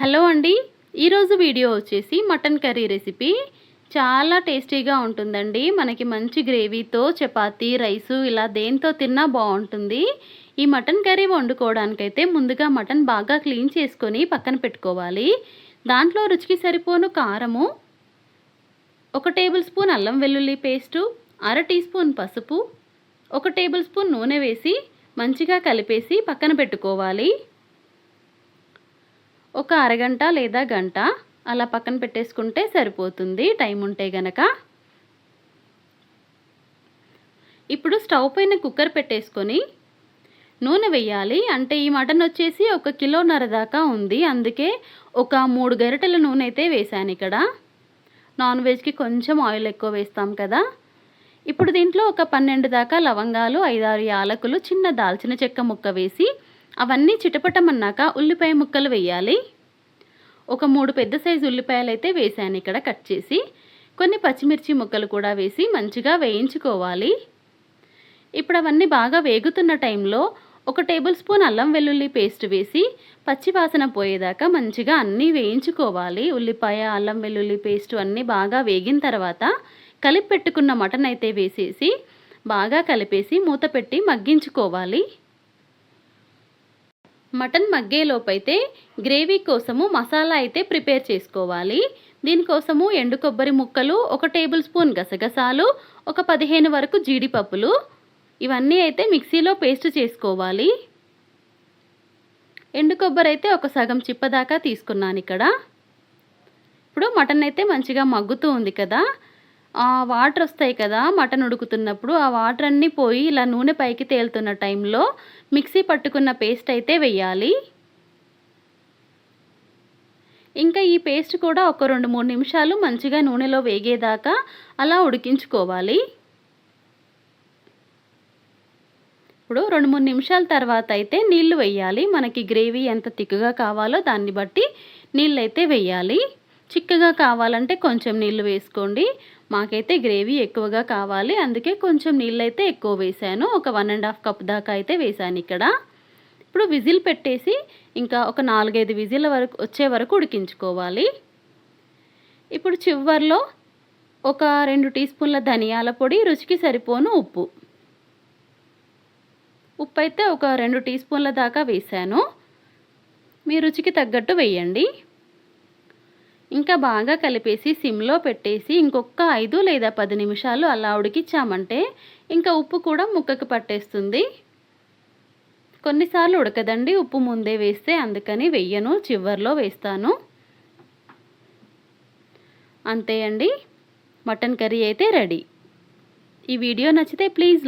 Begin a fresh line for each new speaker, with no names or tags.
Hello అండి. ఈరోజు video వచ్చేసి మటన్ కర్రీ రెసిపీ. చాలా టేస్టీగా ఉంటుందండి. మనకి మంచి గ్రేవీతో చపాతీ రైసు ఇలా దేంతో తిన్నా బాగుంటుంది. ఈ మటన్ కర్రీ వండుకోవడానికైతే ముందుగా మటన్ బాగా క్లీన్ చేసుకొని పక్కన పెట్టుకోవాలి. దాంట్లో రుచికి సరిపోను కారము ఒక టేబుల్ స్పూన్ అల్లం వెల్లుల్లి పేస్టు అర టీ స్పూన్ పసుపు ఒక టేబుల్ స్పూన్ నూనె వేసి మంచిగా కలిపేసి పక్కన పెట్టుకోవాలి. ఒక అరగంట లేదా గంట అలా పక్కన పెట్టేసుకుంటే సరిపోతుంది. టైం ఉంటే గనక. ఇప్పుడు స్టవ్ పైన కుక్కర్ పెట్టేసుకొని నూనె వేయాలి. అంటే ఈ మటన్ వచ్చేసి ఒక కిలోన్నర దాకా ఉంది. అందుకే ఒక మూడు గరిటెల నూనె అయితే వేశాను ఇక్కడ. నాన్ వెజ్కి కొంచెం ఆయిల్ ఎక్కువ వేస్తాం కదా. ఇప్పుడు దీంట్లో ఒక పన్నెండు దాకా లవంగాలు ఐదారు యాలకులు చిన్న దాల్చిన చెక్క ముక్క వేసి అవన్నీ చిటపటమన్నాక ఉల్లిపాయ ముక్కలు వేయాలి. ఒక మూడు పెద్ద సైజు ఉల్లిపాయలు అయితే వేసాను ఇక్కడ కట్ చేసి. కొన్ని పచ్చిమిర్చి ముక్కలు కూడా వేసి మంచిగా వేయించుకోవాలి. ఇప్పుడు అవన్నీ బాగా వేగుతున్న టైంలో ఒక టేబుల్ స్పూన్ అల్లం వెల్లుల్లి పేస్ట్ వేసి పచ్చి వాసన పోయేదాకా మంచిగా అన్నీ వేయించుకోవాలి. ఉల్లిపాయ అల్లం వెల్లుల్లి పేస్ట్ అన్నీ బాగా వేగిన తర్వాత కలిపి పెట్టుకున్న మటన్ అయితే వేసేసి బాగా కలిపేసి మూత పెట్టి మగ్గించుకోవాలి. మటన్ మగ్గేలోపైతే గ్రేవీ కోసము మసాలా అయితే ప్రిపేర్ చేసుకోవాలి. దీనికోసము ఎండు కొబ్బరి ముక్కలు ఒక టేబుల్ స్పూన్ గసగసాలు ఒక పదిహేను వరకు జీడిపప్పులు. ఇవన్నీ అయితే మిక్సీలో పేస్ట్ చేసుకోవాలి. ఎండు కొబ్బరి అయితే ఒక సగం చిప్పదాకా తీసుకున్నాను ఇక్కడ. ఇప్పుడు మటన్ అయితే మంచిగా మగ్గుతూ ఉంది కదా. వాటర్ వస్తాయి కదా మటన్ ఉడుకుతున్నప్పుడు ఆ వాటర్ అన్నీ పోయి ఇలా నూనె పైకి తేలుతున్న టైంలో మిక్సీ పట్టుకున్న పేస్ట్ అయితే వెయ్యాలి ఇంకా ఈ పేస్ట్ కూడా ఒక రెండు మూడు నిమిషాలు మంచిగా నూనెలో వేగేదాకా అలా ఉడికించుకోవాలి. ఇప్పుడు రెండు మూడు నిమిషాల తర్వాత అయితే నీళ్ళు వేయాలి. మనకి గ్రేవీ ఎంత తిక్కుగా కావాలో దాన్ని బట్టి నీళ్ళు అయితే వేయాలి. చిక్కగా కావాలంటే కొంచెం నీళ్ళు వేసుకోండి. మాకైతే గ్రేవీ ఎక్కువగా కావాలి. అందుకే కొంచెం నీళ్ళైతే ఎక్కువ వేసాను ఒక వన్ అండ్ హాఫ్ కప్ దాకా అయితే వేసాను ఇక్కడ. ఇప్పుడు విజిల్ పెట్టేసి ఇంకా ఒక నాలుగైదు విజిల్ వరకు వచ్చే వరకు ఉడికించుకోవాలి. ఇప్పుడు చివరిలో ఒక రెండు టీ స్పూన్ల ధనియాల పొడి రుచికి సరిపోను ఉప్పు. ఉప్పు అయితే ఒక రెండు టీ స్పూన్ల దాకా వేసాను మీ రుచికి తగ్గట్టు వేయండి. ఇంకా బాగా కలిపేసి సిమ్లో పెట్టేసి ఇంకొక ఐదు లేదా పది నిమిషాలు అలా ఉడికిచ్చామంటే ఇంకా ఉప్పు కూడా ముక్కకు పట్టేస్తుంది. కొన్నిసార్లు ఉడకదండి ఉప్పు ముందే వేస్తే అందుకని వెయ్యను చివర్లో వేస్తాను. అంతే అండి మటన్ కర్రీ అయితే రెడీ. ఈ వీడియో నచ్చితే ప్లీజ్